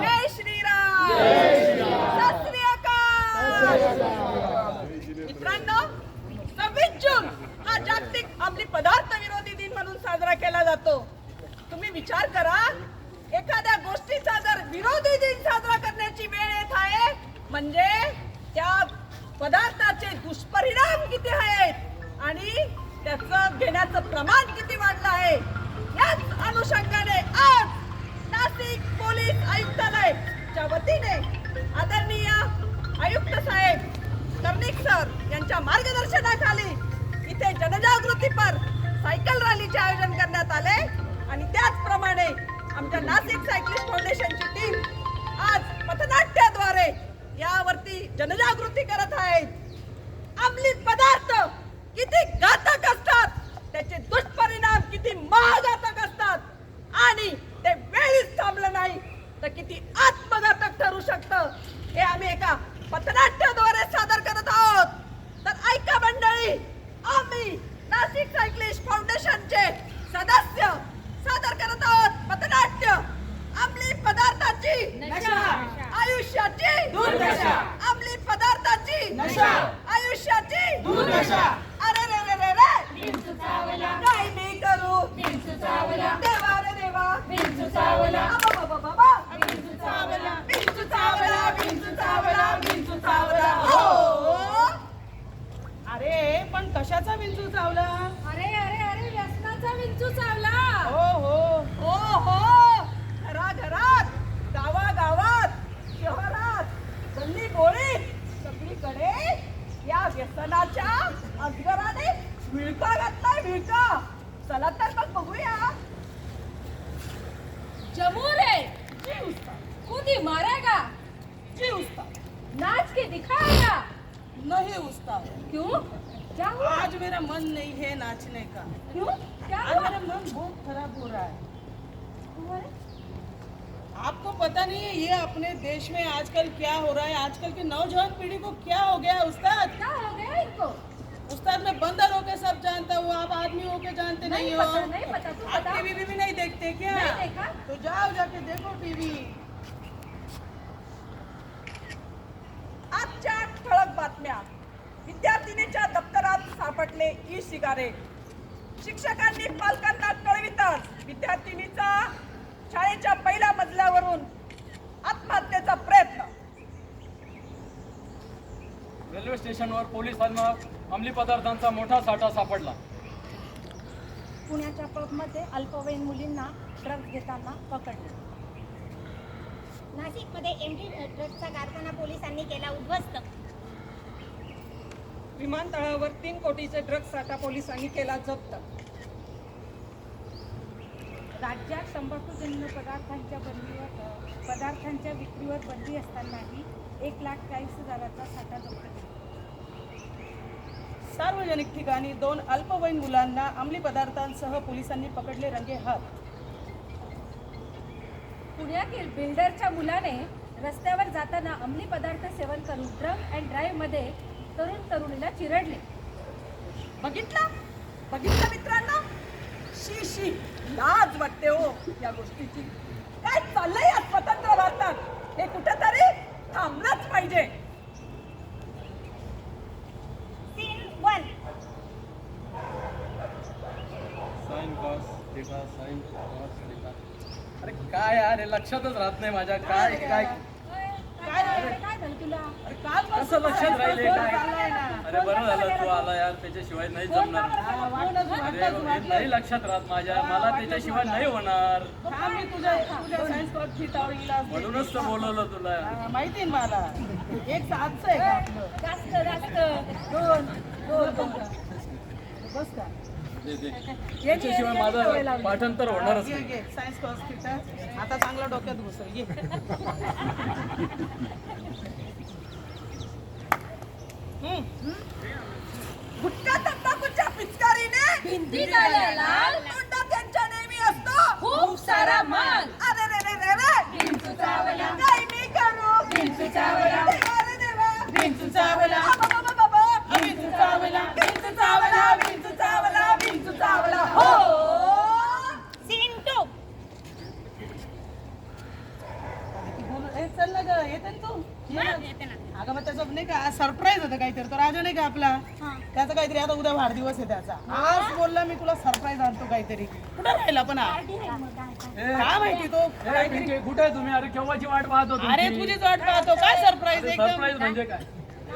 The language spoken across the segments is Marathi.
जय श्रीराम सत श्री मित्रांनो सव्वीस जून हा जागतिक आपली पदार्थ विरोधी दिन म्हणून साजरा केला जातो. तुम्ही विचार करा एखाद्या गोष्टीचा जर विरोधी दिन साजरा करण्याची वेळ येत आहे म्हणजे त्या पदार्थाचे दुष्परिणाम किती आहे? आयुक्तालयच्या वतीने आदरणीय आयुक्त साहेब कर्णिक सर यांच्या मार्गदर्शनाखाली इथे जनजागृतीपर सायकल रॅलीचे आयोजन करण्यात आले. आणि त्याचप्रमाणे आमच्या नाशिक सायकलिस्ट फाउंडेशनची टीम आज पथनाट्याद्वारे यावरती जनजागृती करत आहेत अंमली पदार्थ किती घातक असतात त्याचे दुष्परिणाम किती महाघातक असतात आणि ते वेळीच थांबलं नाही तर किती आत ठरू शकतं. हे आम्ही एका पथनाट्याद्वारे सादर करत आहोत. तर ऐका मंडळी आम्ही नाशिक सायकलिस्ट फाउंडेशनचे नाच के दिखाएगा। नहीं उस्ताद क्यों? क्या हुआ? आज मेरा मन नहीं है नाचने का। क्यों? क्या आज हुआ? मेरा मन बहुत खराब हो रहा है। तुम्हारे? आपको पता नहीं है ये अपने देश में आजकल क्या हो रहा है। आजकल की नौजवान पीढ़ी को क्या हो गया है उस्ताद? क्या हो गया इनको? उस्ताद मैं बंदर होके सब जानता हूँ आप आदमी होके जानते नहीं, नहीं हो। पता, नहीं पता, तू आप। टीवी भी नहीं देखते क्या? नहीं देखा। तो जाओ जाके देखो टीवी। बातम्या. विद्यार्थिनीच्या दप्तरात सापडले ई सिगारेट शिक्षकांनी पालकांना कळविताच विद्यार्थिनीचा शाळेच्या पहिल्या मजल्यावरून आत्महत्येचा प्रयत्न. रेल्वे स्टेशनवर पोलिसांना अंमली पदार्थांचा मोठा साठा सापडला. पुण्याच्या पबमध्ये अल्पवयीन मुलींना ड्रग्ज घेताना पकडले. नाशिकमध्ये एमडी ड्रग्जचा कारखाना पोलिसांनी केला उद्ध्वस्त. विमानतळावर तीन कोटीचे ड्रग्ज साठा पोलिसांनी केला जप्त. राज्यात तंबाखूजन्य पदार्थांच्या बंदीवर पदार्थांच्या विक्रीवर बंदी असतानाही एक लाख चाळीस हजाराचा साठा जप्त केला. सार्वजनिक ठिकाणी दोन अल्पवयीन मुलांना अंमली पदार्थांसह पोलिसांनी पकडले रंगे हात. पुण्यातील बिल्डरच्या मुलाने रस्त्यावर जाताना अंमली पदार्थ सेवन करून ड्रंक अँड ड्राईव्हमध्ये तरुण तरुणीला चिरडले. बघितलं? बघितलं मित्रांनो? शी शी. लाज वाटते हो या गोष्टीची. काय चाललंय या स्वतंत्र भारतात? हे कुठेतरी थांबलंच पाहिजे. अरे काय यार हे लक्षातच राहत नाही माझ्या. काय काय झालं काय झालं तुला अरे काल कसं लक्षात राहिले काय? अरे बरं झालं तू आला यार त्याच्याशिवाय नाही जमणार. हा, अरे नाही लक्षात राहत माझ्या मला त्याच्याशिवाय नाही होणार. हा म्हणूनच तर बोलवलं तुला. माहिती ना मला. एक सातचं आहे जास्त जास्त. दोन बस का? माझं पाठांतर होणारच घे नाही. घे सायन्स फिटा आता चांगला डोक्यात घुसव चल ना ग येते ना तू? त्याचं नाही का सरप्राईज होतं काहीतरी. तो राजा नाही का आपला? त्याचा काहीतरी आता उद्या वाढदिवस आहे त्याचा. आज बोलला मी तुला सरप्राईज आणतो काहीतरी. कुठं राहिला पण हा? काय माहिती तो? कुठे आहे तुम्ही? अरे केव्हाची वाट पाहतो अरे तुझीच वाट पाहतो. काय सरप्राईज एकदम? सरप्राईज म्हणजे काय?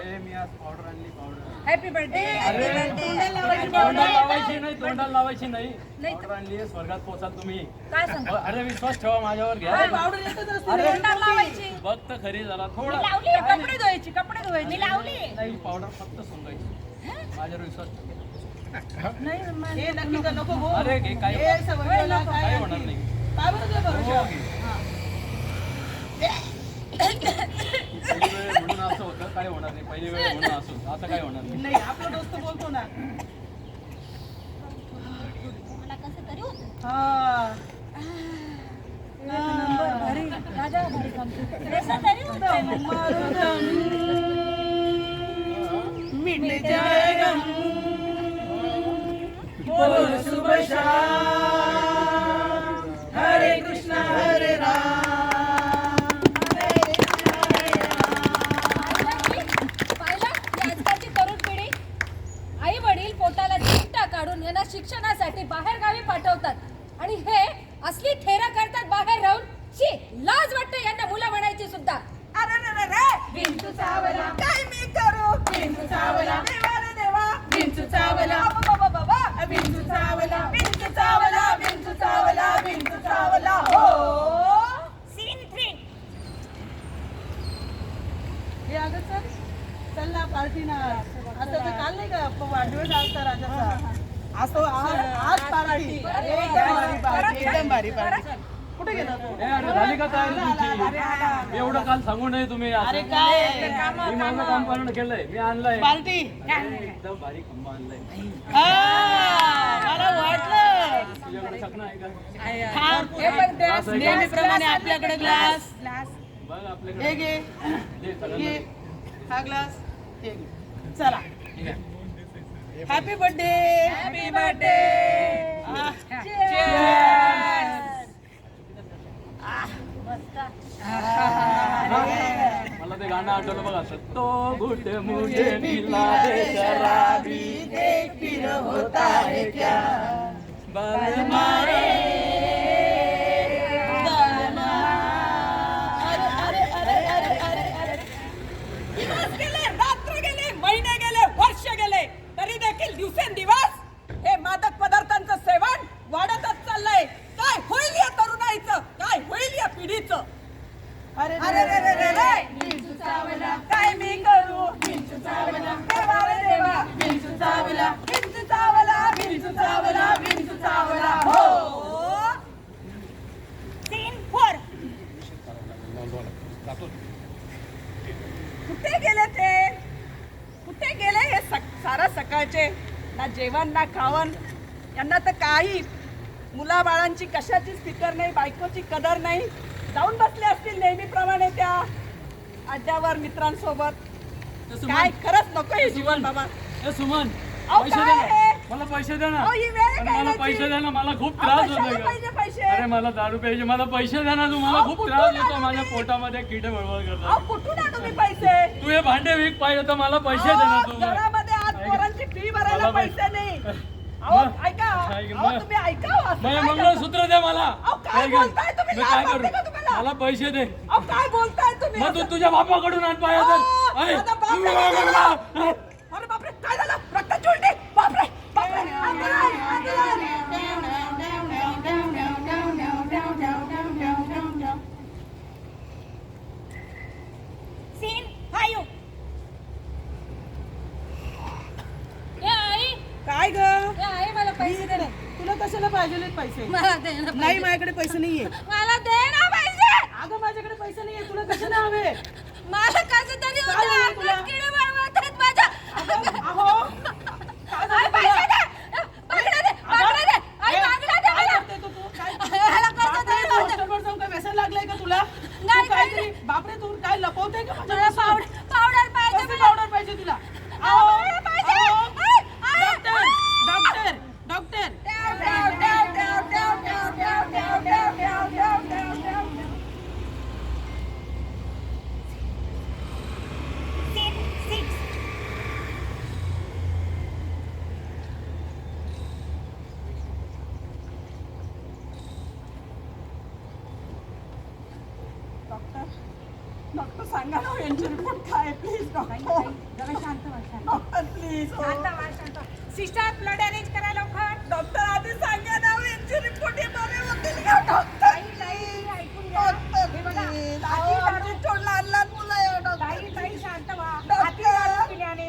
ए मी आज पावडर आणली पावडर हॅपी बर्थडे अरे तोंडाला लावायची नाही. तोंडाला लावायची नाही. पावडर आणली आहे, स्वर्गात पोचाल तुम्ही. काय सांग? अरे विश्वास ठेवा माझ्यावर घ्या. पावडर येतच असते अरे तोंडाला लावायची. बघ तर खरी जरा थोडं लावली कपडे धुवायची कपडे धुवायची. मी लावली. नाही पावडर फक्त सोंगायची. माझ्यावर विश्वास ठेवा. हे नक्की का नको गो. अरे घे काय हे सवयीला काय काय होणार नाही. काय बरं तुझ्या भरोश्यावर? हो, घे. पहिली वेळ म्हणून असं होतं काय होणार नाही. पहिली वेळ म्हणून असं काय होणार नाही. नाही आपला दोस्त बोलतो ना. मला कसं तरी होतं. हा. राजा भारी काम करतो. कसं तरी होतं. मिटने जाए गम. बोल Molho Subajá. काल सांगू नये तुम्ही अरे काय? मी माझं काम केलंय मी आणलंय. पार्टी एकदम भारी खंबा आणलाय. मला वाटलं. नेहमीप्रमाणे आपल्याकडे ग्लास. बघ आपल्याकडे. हे घे. हा ग्लास. हे घे. चला. Happy birthday happy birthday Ah. मला ते गाणं आठवलं बघा. तो घुट मुझे मिला शराबी. होता है क्या? बाल मारे बारा सकाळचे ना जेवण ना खावण यांना तर काही. मुलाबाळांची कशाचीच फिकर नाही बायकोची कदर नाही. जाऊन बसले असतील नेहमीप्रमाणे त्या आज्यावर मित्रांसोबत. काय खरंच नको हे जीवन बाबा. सुमन. मला पैसे द्या ना. मला पैसे द्या ना. मला खूप त्रास होतो अरे मला दारू प्यायचे मला पैसे द्या ना खूप त्रास होतो माझ्या पोटामध्ये किडे बळबळ करतात. तू हे भांडे विक पाहिजे तर मला पैसे द्या ना तू. पैसे नाही. अहो मग- ऐका. ऐक, अहो मग- तुम्ही ऐका हो, असं माझे काय करता? मंगळसूत्र दे मला. अहो, काय काय कर? बोलताय तुम्ही? मी लाज काय वाटते का करू? तुम्हाला? मला पैसे दे. अहो काय बोलताय तुम्ही मग तू असं? तुझ्या बापाकडून आण पाहिजे अहो, माझा बाप गेला. अरे बापरे काय झालं रक्ताची उलटी बापरे बापरे अंधार, अंधार. सीन फाईव्ह ए आई काय ग ए आई मला पैसे दे ना. तुला कशाला पाहिजे पैसे. नाही माझ्याकडे पैसे नाहीये. डॉक्टर सांगा ना यांची रिपोर्ट काय प्लीज डॉक्टर जरा शांत व्हा शांत डॉक्टर प्लीज शांत व्हा शांत सिस्टर ब्लड अरेंज करा लवकर डॉक्टर आधी सांगा ना यांची रिपोर्ट हे बरे होतील का डॉक्टर ताई, ताई, ऐकून घ्या. डॉक्टर हे बघा, प्लीज हाती अहो, दारू- आमची छोट लहान लहान मुलं आहे ताई डॉक्टर ताई शांत व्हा डॉक्टर. हाती दारू पिल्याने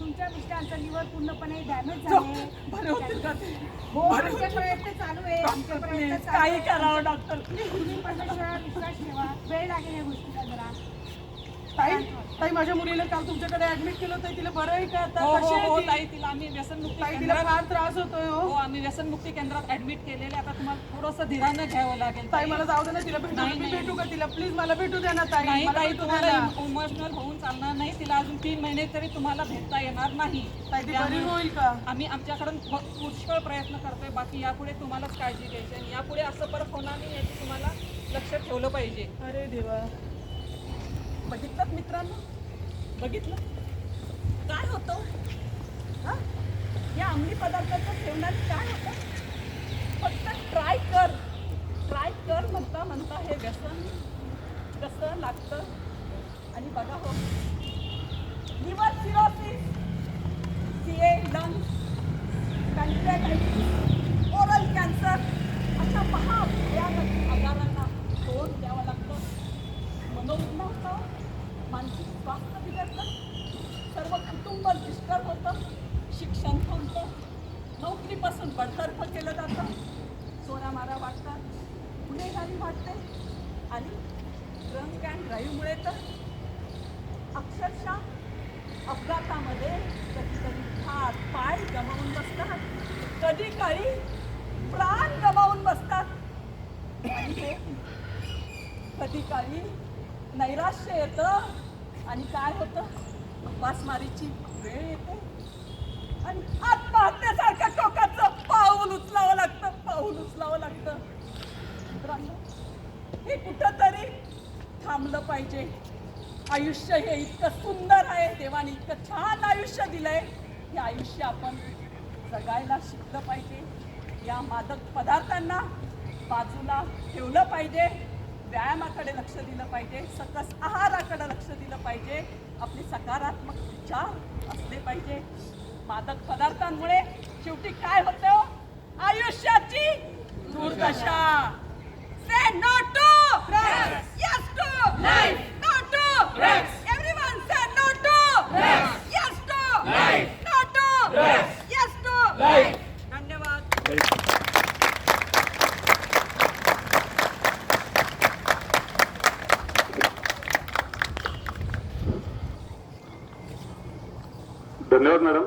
तुमच्या मिस्टरांचं लिव्हर पूर्णपणे डॅमेज झाले बरे होतील का ते हो आमचे प्रयत्न चालू आहे आमचे डॉक्टर प्रयत्न प्लीज चालू काही आहे. करावं डॉक्टर प्लीज तुम्ही परमेश्वरावर विश्वास ठेवा वेळ लागेल या गोष्टीला जरा ताई ताई माझ्या मुलीला काल तुमच्याकडे ऍडमिट केलं होतं तिला बरं आहे का आता? हो कशी हो हो आहे ती? ताई तिला आम्ही व्यसनमुक्ती ताई तिला केंद्रात फार त्रास होतोय हो. हो आम्ही व्यसनमुक्ती केंद्रात ऍडमिट केलेले. आता तुम्हाला थोडंसं धीरानं घ्यावं लागेल ताई मला जाऊ दे ना तिला भेटू नाही, मी नाही. भेटू का तिला? प्लीज मला भेटू द्या ना ताई. नाही मला ताई भेटू तुम्हाला ना. इमोशनल होऊन चालणार नाही. तिला अजून तीन महिने तरी तुम्हाला भेटता येणार नाही. ताई ती बरी त्यामुळे होईल का? आम्ही आमच्याकडून पुष्कळ प्रयत्न करतोय. बाकी यापुढे तुम्हालाच काळजी घ्यायची आणि यापुढे असं परत होणार नाही याची तुम्हाला लक्ष ठेवलं पाहिजे. अरे देवा. बघितलं मित्रांनो? बघितलं? काय होतं? हा? या अंमली पदार्थाचं सेवनात काय होतं? फक्त ट्राय कर. ट्राय कर म्हणता म्हणता हे व्यसन कसं लागतं. आणि बघा हो. Liver cirrhosis C A lungs pancreatitis oral cancer अशा महाभयानक आजारांना तोंड द्यावं लागतं. मनोरुग्ण होतं मानसिक स्वास्थ्य बिघडतं. सर्व कुटुंब डिस्टर्ब होतं शिक्षण थांबतं नोकरीपासून बडतर्फ केलं जातं. चोऱ्या वाटतात गुन्हेगारी वाटते आणि ड्रंक अँड ड्राईव्हमुळे तर अक्षरशः अपघातामध्ये कधीतरी हात पाय गमावून बसतात. कधी काही प्राण गमावून बसतात. आणि हे कधी काही नैराश्य येतं. आणि काय होतं? उपासमारीची वेळ येते. आणि आत्महत्येसारखं टोकाचं पाऊल उचलावं लागतं पाऊल उचलावं लागतं. मित्रांनो हे कुठंतरी थांबलं पाहिजे. आयुष्य हे इतकं सुंदर आहे देवाने इतकं छान आयुष्य दिलंय. हे आयुष्य आपण जगायला शिकलं पाहिजे. या मादक पदार्थांना बाजूला ठेवलं पाहिजे. व्यायामाकडे लक्ष दिलं पाहिजे. सकस आहाराकडे लक्ष दिलं पाहिजे. आपले सकारात्मक विचार असले पाहिजे. मादक पदार्थांमुळे शेवटी काय होतं? आयुष्याची दुर्दशा. Say no to yes to life governor